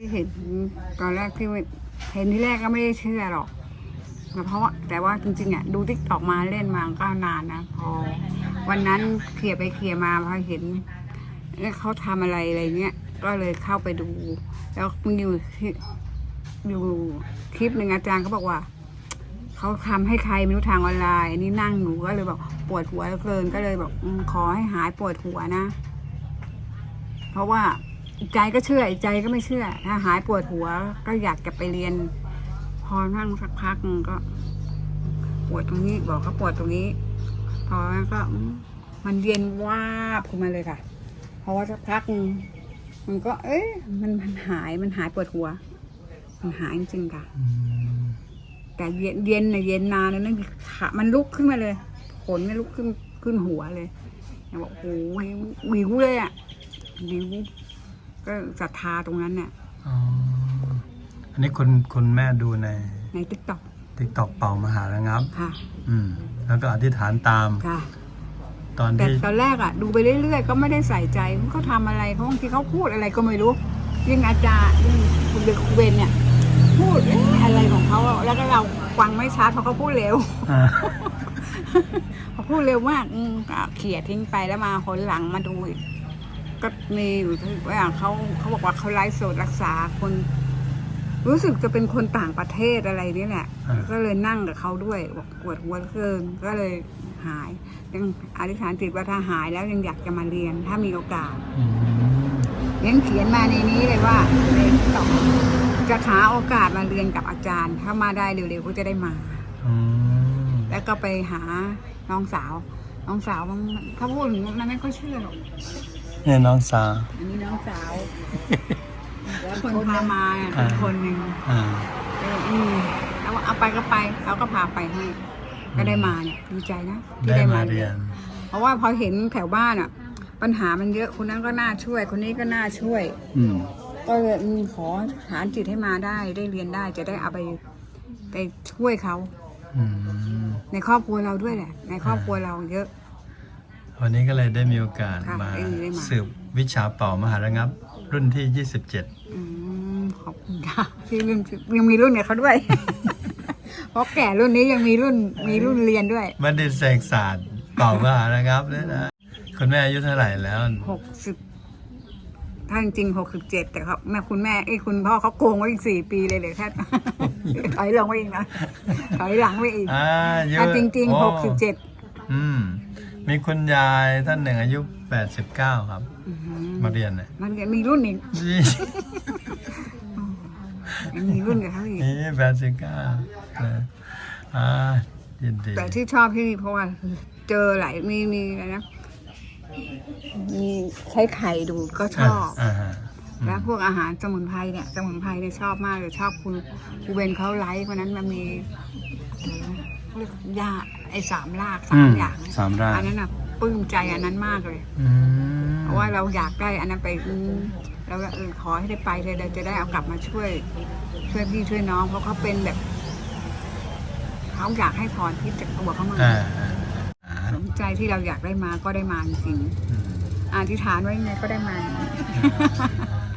ที่เห็นตอนแรกที่เห็นที่แรกก็ไม่ได้เชื่อหรอกเพราะว่าแต่ว่าจริงๆอะดูทิกตอกมาเล่นมาก็นานนะพอวันนั้นเคลียร์ไปเคลียร์มาพอเห็นเขาทำอะไรอะไรเงี้ยก็เลยเข้าไปดู แล้วมันอยู่ที่อยู่คลิปหนึ่งอาจารย์เขาบอกว่าเขาทำให้ใครไม่รู้ทางออนไลน์อันนี้นั่งหนูก็เลยบอกปวดหัวเหลือเกินก็เลยบอกขอให้หายปวดหัวนะ เพราะว่า ใจก็เชื่ออีกใจก็ไม่เชื่อถ้าหายปวดหัวก็อยากจะไปเรียน พอนั่งสักพักก็ ปวดตรงนี้บอกเขาปวดตรงนี้ พอแล้วก็มันเย็นวาบขึ้นมาเลยค่ะ เพราะว่าสักพักมันก็ เอ๊ะมันมันหายมันหายปวดหัว มันหายจริงๆค่ะ แต่เย็นเย็นนะเย็นนานเลยนะขามันลุกขึ้นมาเลยขนมันลุกขึ้นขึ้นหัวเลยบอกโอ้โหวิวเลยอะวิว ก็ศรัทธาตรงนั้นเนี่ยอ๋ออันนี้คุณคุณแม่ดูในในติ๊กต็อกติ๊กตอกเป่ามหาระงับ ค่ะ อืม แล้วก็อธิษฐานตาม ค่ะ ตอนแต่ที่ตอนแรกอะ ดูไปเรื่อยๆ ก็ไม่ได้ใส่ใจเขาทำอะไรเขาบางทีเขาพูดอะไรก็ไม่รู้ยิ่งอาจารย์ยิ่งคุณเบคเวนเนี่ย พูดเอ๊ะอะไรของเขาอะแล้วก็เราฟังไม่ชัดเพราะเขาพูดเร็ว อ่าเขาพูดเร็วมากอืมก็เขี่ยทิ้งไปแล้วมาคนหลังมาดูอีก ก็มีอยู่ที่ว่าเขาเขาบอกว่าเขาไลฟ์สดรักษาคน รู้สึกจะเป็นคนต่างประเทศอะไรนี่แหละ อ่า ก็เลยนั่งกับเขาด้วยบอกปวดหัวเหลือเกินก็เลยหายยังอธิษฐานจิตว่าถ้าหายแล้วยังอยากจะมาเรียนถ้ามีโอกาส อืมยังเขียนมาในนี้เลยว่าในต่อจะหาโอกาสมาเรียนกับอาจารย์ ถ้ามาได้เร็วๆก็จะได้มา อืมแล้วก็ไปหาน้องสาว น้องสาวมันถ้าพูดถึงมันไม่ค่อยเชื่อหรอก เนี่ยน้องสาว อันนี้น้องสาว แล้วคนพามาเนี่ยอ่าคนหนึ่งอ่า เอออืมแล้วเอาไปก็ไปเขาก็พาไปให้ ก็ได้มาเนี่ยดีใจนะที่ได้ได้มามาเรียน เพราะว่าพอเห็นแถวบ้านอะ ปัญหามันเยอะคนนั้นก็น่าช่วย คนนี้ก็น่าช่วย อืม ก็เลยอืมขอฐานจิตให้มาได้ได้เรียนได้จะได้เอาไปไปช่วยเขา อืม ในครอบครัวเราด้วยแหละ ในครอบครัวเราเยอะ วันนี้ก็เลยได้มีโอกาสค่ะมาได้ได้มา สืบวิชาเป่ามหาระงับ รุ่นที่ 27 อืมขอบคุณค่ะที่รุ่นยังมีรุ่นเนี่ยเขาด้วย เพราะแก่รุ่นนี้ยังมีรุ่นมีรุ่นเรียนด้วยบัณฑิตเสกศาสตร์เป่ามหาระงับเลยนะคุณแม่อายุเท่าไหร่แล้ว หกสิบถ้าจริงหกสิบเจ็ดแต่เขาแม่คุณแม่ไอ้ยคุณพ่อเขาโกงไว้อีกสี่ปีเลยเลยแค่ ถอยหลังไปอีกนะถอยหลังไปอีกอ่าเยอะถ้าจริงโอ้ๆหกสิบเจ็ดอืม มีคุณยายท่านหนึ่งอายุ 89 ครับมาเรียนเนี่ยมันยังมีรุ่นอีกยังมีรุ่นกับเขาอีก นี่แปดสิบเก้านะอ่ายินดีแต่ที่ชอบที่นี่เพราะว่าเจอหลายมีมีอะไรนะ มีใช้ไข่ดูก็ชอบอ่าฮะแล้วพวกอาหารสมุนไพรเนี่ยสมุนไพรเนี่ยชอบมากเลยชอบคุณคุณเวนเขาไลฟ์วันนั้นมันมีอะไรนะเขาเรียกยา ไอ้สามรากสามอย่างสามรากอันนั้นน่ะปลื้มใจอันนั้นมากเลยอืมเพราะว่าเราอยากได้อันนั้นไปอืมเราก็เออขอให้ได้ไปเลยเราจะได้เอากลับมาช่วย ช่วยพี่ช่วยน้อง เพราะเขาเป็นแบบเขาอยากให้ถอนพิษจากตัวเขามาอ่าอ่าอ่าสมใจที่เราอยากได้มาก็ได้มาจริงอืมๆอธิษฐานไว้ยังไงก็ได้มาอ่า